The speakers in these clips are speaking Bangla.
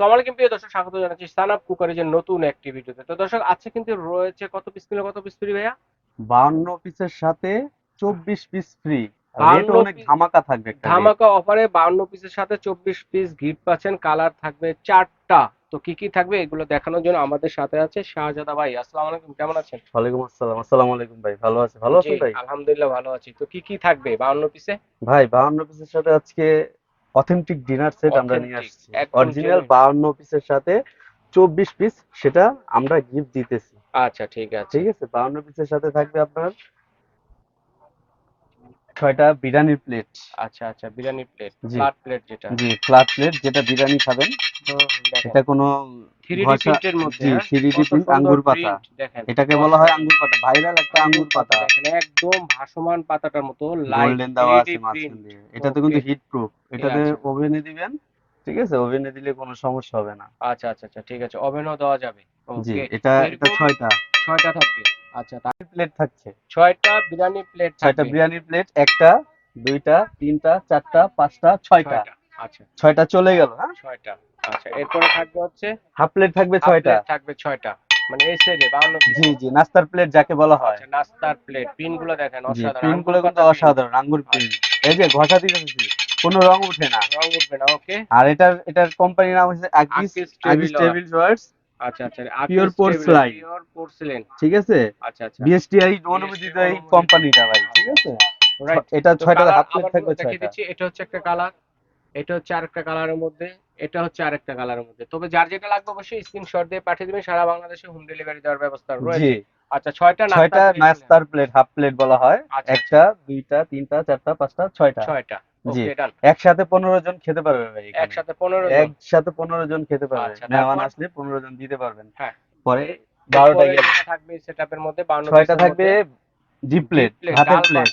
আসসালামু আলাইকুম প্রিয় দর্শক স্বাগত জানাচ্ছি সানাপ কুকারের নতুন একটি ভিডিওতে। তো দর্শক আজকে কিন্তু রয়েছে কত পিস কিলো কত পিস ফ্রি ভাইয়া? বাউন্ন পিসের সাথে চব্বিশ পিস ফ্রি রেট অনেক ধামাকা থাকবে ধামাকা অফারে বাউন্ন পিসের সাথে চব্বিশ পিস গিফট পাচ্ছেন। কালার থাকবে চারটা। তো কি কি থাকবে এগুলো দেখানোর জন্য আমাদের সাথে আছে শাহজাদা ভাই। আসসালামু আলাইকুম কেমন আছেন? ওয়ালাইকুম আসসালাম। আসসালামু আলাইকুম ভাই ভালো আছে। ভালো আছেন ভাই আলহামদুলিল্লাহ ভালো আছি। তো কি কি থাকবে বাউন্ন পিসে ভাই বাউন্ন পিসের সাথে আজকে অথেন্টিক ডিনার সেট আমরা নিয়ে আসছি। Original genuine। বাউন্ন পিসের সাথে চব্বিশ পিস সেটা আমরা গিফট দিতেছি। আচ্ছা ঠিক আছে। ঠিক আছে? বাউন্ন পিসের সাথে থাকবে আপনার ছয়টা বিরিয়ানির প্লেট আচ্ছা আচ্ছা বিরিয়ানির প্লেট। ফ্ল্যাট প্লেট যেটা। জি ফ্ল্যাট প্লেট যেটা বিরিয়ানি খাবেন। এটা কোনো 3D ঘষা- প্রিন্টের মধ্যে জি? 3D কত প্রিন্ট সুন্দর আঙ্গুর পাতা। এটাকে বলা হয় আঙ্গুর পাতা ভাইরাল একটা আঙ্গুর পাতা। একদম ভাসমান পাতাটার মতো গোল্ডেন দেওয়া আছে মাঝখান দিয়ে। এটাতে কিন্তু হিট প্রুফ এটাতে আচ্ছা। ওভেনে দিবেন ঠিক আছে? ওভেনে দিলে কোনো সমস্যা হবে না। আচ্ছা আচ্ছা আচ্ছা ঠিক আছে। ওভেনও দেওয়া যাবে। জি এটা এটা ছয়টা। ছয়টা থাকবে। আচ্ছা তার প্লেট থাকছে। ছয়টা বিরিয়ানি প্লেট ছয়টা থাকবে। বিরিয়ানির প্লেট একটা দুইটা তিনটা চারটা পাঁচটা ছয়টা। আচ্ছা। ছয়টা চলে গেল হ্যাঁ? ছয়টা। আচ্ছা এরপরে থাকবে হচ্ছে? হাফ প্লেট থাকবে ছয়টা। থাকবে ছয়টা। মানে এই বাউন্ন পিস জি জি নাস্তার প্লেট যাকে বলা হয়। আচ্ছা নাস্তার প্লেট পিনগুলো দেখেন অসাধারণ। কিন্তু অসাধারণ আঙ্গুর প্রিন্ট এই যে ঘষা দিতেছি কোনো রং উঠে না। রং উঠবে না ওকে আর এটার এটার কোম্পানির নাম হচ্ছে আগিস Agis আগিস টেবিল ওয়ার্ডস আচ্ছা আচ্ছা। পিওর ঠিক আছে? আচ্ছা আচ্ছা। বিএসটিআই অনুমোদিত এই কোম্পানিটা ভাই ঠিক আছে? এটা হাফ প্লেট থাকবে এটা হচ্ছে একটা কালার এটা হচ্ছে আরেকটা কালারের মধ্যে এটা হচ্ছে আরেকটা কালারের মধ্যে। তবে যার যেটা লাগবে অবশ্যই স্ক্রিনশট দিয়ে পাঠিয়ে দিবেন সারা বাংলাদেশে হোম ডেলিভারি দেওয়ার ব্যবস্থা রয়েছে। জি। আচ্ছা ছয়টা ছয়টা নাস্তার প্লেট হাফ প্লেট বলা হয়। আচ্ছা, একটা দুইটা তিনটা চারটা পাঁচটা ছয়টা। ছয়টা। জি। একসাথে পনেরো জন খেতে পারবে ভাই। একসাথে পনেরো জন। একসাথে পনেরো জন খেতে পারবে। আচ্ছা, মেহমান আসলে পনেরো জন দিতে পারবেন। হ্যাঁ। পরে বারোটা থাকবে সেটআপের মধ্যে 52 ছয়টা থাকবে ডিপ প্লেট হাতের প্লেট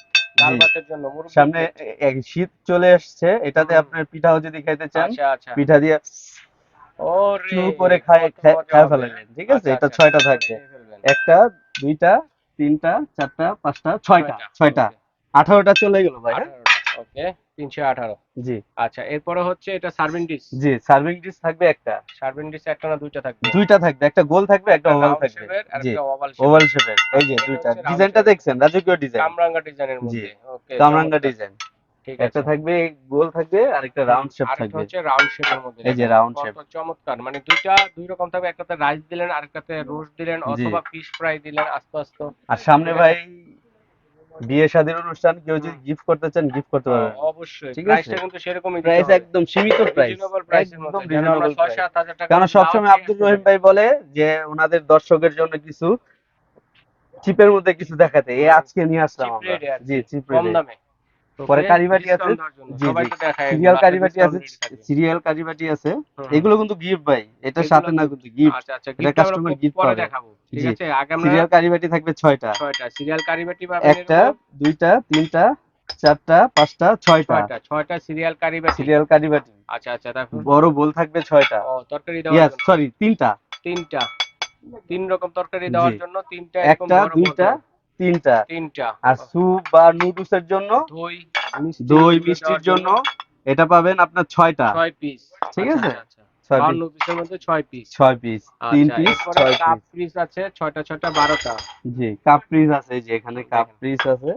সামনে এক শীত চলে আসছে এটাতে আপনার পিঠাও যদি খাইতে চান আচ্ছা আচ্ছা। পিঠা দিয়ে ওরে চু করে খায় খায়। ফেলালেন ঠিক আছে? আচ্ছা, এটা ছয়টা থাকবে। একটা দুইটা তিনটা চারটা পাঁচটা ছয়টা ছয়টা আঠারোটা চলে গেল ভাই হ্যাঁ? 18টা, ওকে। তিনশো আঠারো। জি। আচ্ছা এরপরে হচ্ছে এটা সার্ভিং ডিশ জি সার্ভিং ডিশ থাকবে একটা। সার্ভিং ডিশ একটা না দুইটা থাকবে? দুইটা থাকবে একটা গোল থাকবে একটা ওভাল থাকবে। জি একটা oval shape-এর। ওভাল শেপের এই যে দুইটা। ডিজাইনটা দেখছেন রাজকীয় ডিজাইন কামরাঙ্গা ডিজাইনের মধ্যে। ওকে কামরাঙ্গা চমৎকার। ডিজাইন একটা থাকবে গোল থাকবে আর একটা রাউন্ড শেপ থাকবে। হচ্ছে রাউন্ড শেপের মধ্যে। এই যে দেখেন, round চমৎকার। মানে দুইটা দুই রকম থাকবে। একটাতে রাইস দিলেন আরেকটাতে রোস্ট দিলেন অথবা ফিশ ফ্রাই দিলেন আস্তে আস্তে। আর সামনে ভাই বিয়ে শাদীর অনুষ্ঠান কেউ যদি গিফট করতে চান গিফট করতে পারবেন। অবশ্যই। ঠিক প্রাইসটা আছে। কিন্তু সেরকমই প্রাইস একদম সীমিত প্রাইস একদম রিজনেবল 6 7000 টাকা কারণ সব সবসময় দিয়ে আব্দুর রহিম ভাই বলে যে ওনাদের দর্শকের জন্য কিছু চিপের মধ্যে কিছু দেখাতে। এই আজকে নিয়ে আসলাম আমরা। জি চিপ কম দামে। পরে কারিবাটি আছে। জি। সিরিয়াল কারিবাটি আছে সিরিয়াল কারিবাটি আছে। এগুলো কিন্তু গিফট ভাই। এগুলো সাথে না কিন্তু গিফট আচ্ছা আচ্ছা এটা gift পরে পাবে। দেখাবো ঠিক আছে? আগে আমরা সিরিয়াল কারিবাটি থাকবে ছয়টা। ছয়টা। সিরিয়াল কারিবাটি পাবেন একটা দুইটা তিনটা চারটা পাঁচটা ছয়টা। ছয়টা ছয়টা সিরিয়াল কারিবাটি। সিরিয়াল কারিবাটি। আচ্ছা আচ্ছা বড় বোল থাকবে ছয়টা। ও তরকারি দেওয়ার জন্য। সরি তিনটা। তিনটা। তিন রকম তরকারি দেওয়ার জন্য তিনটা একটা বড় দুইটা। তিনটা। তিনটা। আর স্যুপ বা নুডলস এর জন্য দই দই মিষ্টির জন্য এটা পাবেন আপনার ছয়টা। ছয় পিস ঠিক আছে? ছয় ছয় পিস পিসের মধ্যে ছয় পিস ছয় পিস তিন আচ্ছা, পিস ছয় কাপ পিস আছে ছয়টা ছয়টা বারোটা। জি কাপ পিস আছে এই যে এখানে কাপ পিস আছে।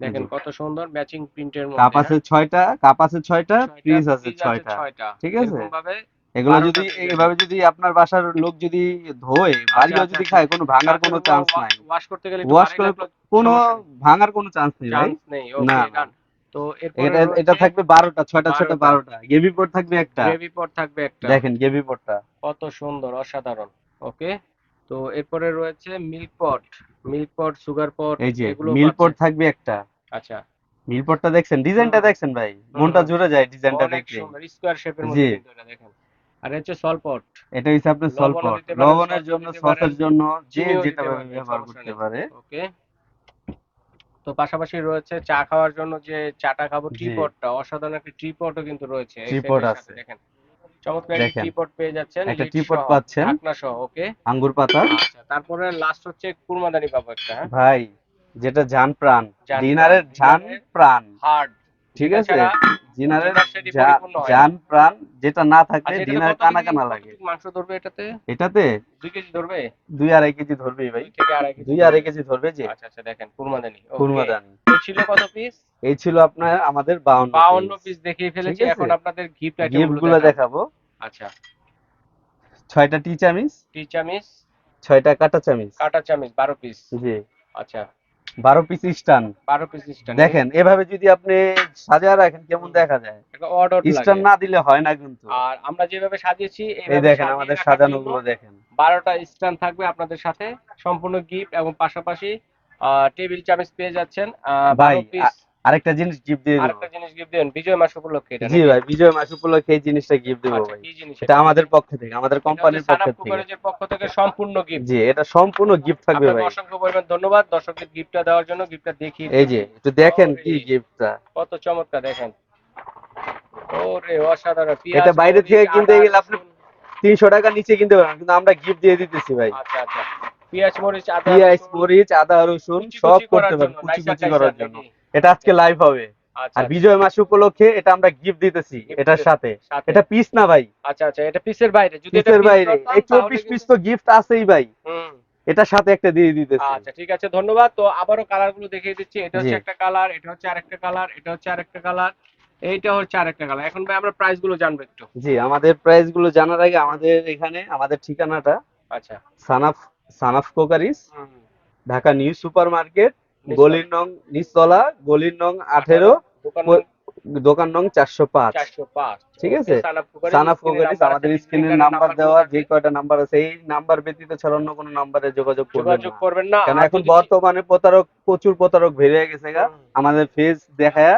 দেখেন কত সুন্দর ম্যাচিং প্রিন্টের মধ্যে কাপ আছে ছয়টা কাপ আছে ছয়টা হ্যাঁ? পিস আছে piece ছয়টা। ছয়টা। ঠিক আছে? এরকম ভাবে এগুলো যদি এভাবে যদি আপনার বাসার লোক যদি ধোয় বাড়িও আচ্ছা, যদি আচ্ছা। খায় কোনো ভাঙার কোনো চান্স নাই। ওয়াশ করতে গেলে ওয়াশ করে কোনো ভাঙার কোনো চান্স নেই ভাই। না। তো এটা এটা থাকবে বারোটা ছয়টা ছয়টা বারোটা। বারোটা। গেবি পট থাকবে একটা। পট থাকবে একটা। দেখেন পটটা কত সুন্দর অসাধারণ। ওকে তো এরপরে রয়েছে milk pot milk pot sugar pot এগুলো মিল পট থাকবে একটা। আচ্ছা। মিল পটটা দেখছেন? ডিজাইনটা। দেখছেন ভাই? মনটা। জুড়ে যায় ডিজাইনটা দেখলে। সুন্দর শেপের মধ্যে এটা দেখেন। আর এটা হচ্ছে সল পট এটা হচ্ছে আপনার লবণও সল্ট পট লবণের জন্য সসের জন্য যে যেটা ব্যবহার করতে পারে। ওকে। তো পাশাপাশি রয়েছে চা খাওয়ার জন্য যে চাটা খাব টি পটটা অসাধারণ একটা টি পটও কিন্তু রয়েছে সাথে আছে। দেখেন। চমৎকার দেখেন। টি পট পেয়ে যাচ্ছেন একটা tea পাচ্ছেন। ঢাকনা সহ ওকে। আঙ্গুর পাতা। আচ্ছা তারপরে লাস্ট হচ্ছে কুরমাদানি পাবো একটা হ্যাঁ। ভাই যেটা জান প্রাণ। ডিনারের জান প্রাণ। হার্ড ঠিক আছে? ডিনারের ব্যবসায়টি জা- পরিপূর্ণ। জান প্রাণ যেটা না থাকলে ডিনার কত কানা কানা লাগে। মাংস ধরবে এটাতে? এটাতে দুই কেজি ধরবে? দুই আড়াই কেজি ধরবেই ভাই। দুই আড়াই কেজি ধরবে। আড়াই কেজি ধরবে যে। আচ্ছা আচ্ছা দেখেন কুরমাদানি। কুরমাদানি। ছিল কত পিস এই ছিল আপনার আমাদের বাউন্ন বাউন্ন পিস দেখিয়ে ফেলেছি। এখন আপনাদের গিফট দেখাবো। আচ্ছা। ছয়টা টি চামিচ টি চামিচ ছয়টা কাটা চামিচ। কাটা চামিচ বারো পিস জি। আচ্ছা। বারো পিস স্টান বারো পিস স্ট্যান্ড দেখেন এভাবে যদি আপনি সাজিয়ে রাখেন কেমন দেখা যায়? অর্ডার স্টান না দিলে হয় না কিন্তু। আর আমরা যেভাবে সাজিয়েছি এই দেখেন আমাদের সাজানো গুলো দেখেন। বারোটা স্টান থাকবে আপনাদের সাথে। সম্পূর্ণ গিফট এবং পাশাপাশি টেবিল চামচ পেয়ে যাচ্ছেন ভাই, আরেকটা জিনিস গিফট দিয়ে আরেকটা জিনিস গিফট দেবেন বিজয় মাস উপলক্ষে এটা জি ভাই বিজয় মাস উপলক্ষে এই জিনিসটা গিফট দেবো আচ্ছা, ভাই। এটা আমাদের পক্ষ থেকে আমাদের কোম্পানির পক্ষ থেকে। কুকারেজের পক্ষ থেকে সম্পূর্ণ গিফট জি এটা সম্পূর্ণ গিফট থাকবে আপনাকে ভাই। অসংখ্য পরিমাণ ধন্যবাদ। দর্শকদের গিফটটা দেওয়ার জন্য গিফটটা দেখি এই যে একটু দেখেন কি গিফটটা কত চমৎকার দেখেন। ওরে অসাধারণ। এটা বাইরে থেকে কিনতে গেলে আপনি রসুন। তিনশো টাকা নিচে কিনতে পারবেন কিন্তু আমরা গিফট দিয়ে দিতেছি ভাই। আচ্ছা আচ্ছা। পেঁয়াজ মরিচ আদা পেঁয়াজ মরিচ আদা রসুন সব করতে পারেন কুচি কুচি করার জন্য। এটা আজকে লাইভ হবে। আচ্ছা আর বিজয় মাস উপলক্ষে এটা আমরা গিফট দিতেছি এটার সাথে। এটা পিস না ভাই। আচ্ছা আচ্ছা এটা পিসের বাইরে। যদি এটা পিসের বাইরে। এই তাহলে চব্বিশ পিস তো গিফট আছেই ভাই। হুম, এটার সাথে একটা দিয়ে দিতেছি। আচ্ছা ঠিক আছে ধন্যবাদ। তো আবারও কালারগুলো দেখিয়ে দিচ্ছি। এটা হচ্ছে একটা কালার এটা হচ্ছে আরেকটা কালার এটা হচ্ছে আরেকটা কালার এইটা হচ্ছে আরেকটা কালার এখন ভাই আমরা প্রাইসগুলো জানব একটু। জি আমাদের প্রাইসগুলো জানার আগে আমাদের এখানে আমাদের ঠিকানাটা আচ্ছা। Sanaf Sanaf crockeries Dhaka new super market. গলির নং নিচতলা গলির নং আঠেরো দোকান নং চারশো পাঁচ। ঠিক আছে? সানা নাম্বার আমাদের স্ক্রিন স্ক্রিনের নাম্বার দেওয়া যে কয়টা নাম্বার আছে এই নাম্বার ব্যতীত ছাড়া অন্য কোনো নাম্বারে যোগাযোগ করবেন না। কারণ এখন বর্তমানে প্রতারক প্রচুর প্রতারক বেড়ে গেছে গা। আমাদের ফেস দেখায়া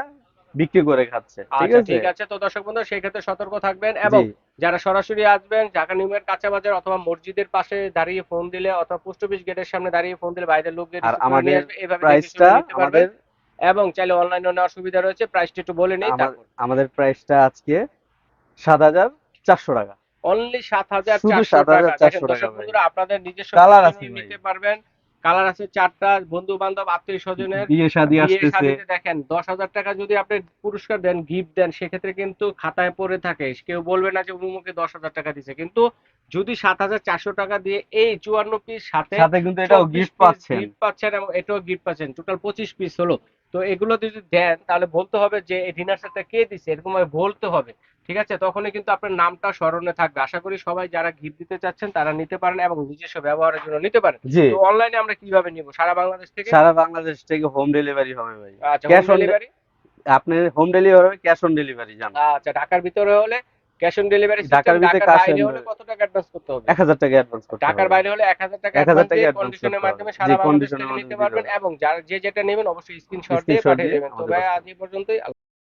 বিক্রি করে খাচ্ছে ঠিক আচ্ছা আছে? ঠিক আছে। তো দর্শক বন্ধু সেই ক্ষেত্রে সতর্ক থাকবেন এবং যারা সরাসরি আসবেন ঢাকা নিউমের কাঁচা বাজার অথবা মসজিদের পাশে দাঁড়িয়ে ফোন দিলে অথবা পোস্ট অফিস গেটের সামনে দাঁড়িয়ে ফোন দিলে বাইরের লোক আর আমাদের প্রাইসটা আমাদের এবং চাইলে অনলাইনে নেওয়ার সুবিধা রয়েছে প্রাইসটা একটু বলে নেই আমাদের প্রাইসটা আজকে সাত হাজার চারশো টাকা। অনলি সাত হাজার চারশো 7,400 টাকা আপনাদের নিজস্ব নিতে পারবেন। কালার আছে চারটা বন্ধু বান্ধব আত্মীয় স্বজনের। বিয়ে শাদী আসতেছে। দেখেন দশ হাজার টাকা যদি আপনি পুরস্কার দেন গিফট দেন সেক্ষেত্রে কিন্তু খাতায় পড়ে থাকে। কেউ বলবে না যে উমুকে দশ হাজার টাকা দিছে। কিন্তু যদি সাত হাজার চারশো টাকা দিয়ে এই চুয়ান্ন পিস সাথে সাথে কিন্তু এটাও গিফট পাচ্ছেন। গিফট পাচ্ছেন এবং এটাও গিফট পাচ্ছেন টোটাল পঁচিশ পিস হলো। তো এগুলো যদি দেন তাহলে বলতে হবে যে এই ডিনার সেটটা কে দিছে? এরকম ভাবে বলতে হবে ঠিক আছে? তখনই কিন্তু আপনার নামটা স্মরণে থাকবে। আশা করি সবাই যারা গিফট দিতে চাচ্ছেন তারা নিতে পারেন এবং নিজস্ব ব্যবহারের জন্য নিতে পারেন। তো অনলাইনে আমরা কীভাবে নিব? সারা বাংলাদেশ থেকে? সারা বাংলাদেশ থেকে হোম ডেলিভারি হবে ভাই। আচ্ছা হোম ডেলিভারি আপনি হোম ডেলিভারি হবে ক্যাশ অন ডেলিভারি জান। আচ্ছা ঢাকার ভিতরে হলে ক্যাশ অন ডেলিভারি ঢাকার ভিতরে কত টাকা অ্যাডভান্স করতে হবে? এক হাজার টাকা অ্যাডভান্স করতে ঢাকার বাইরে হলে এক হাজার টাকা 1000 অ্যাডভান্স টাকা কন্ডিশনের মাধ্যমে হবে। সারা বাংলাদেশ নিতে পারবেন এবং যার যে যেটা নেবেন অবশ্যই স্ক্রিনশট দিয়ে পাঠিয়ে দেবেন। তো ভাই আজ এই পর্যন্তই।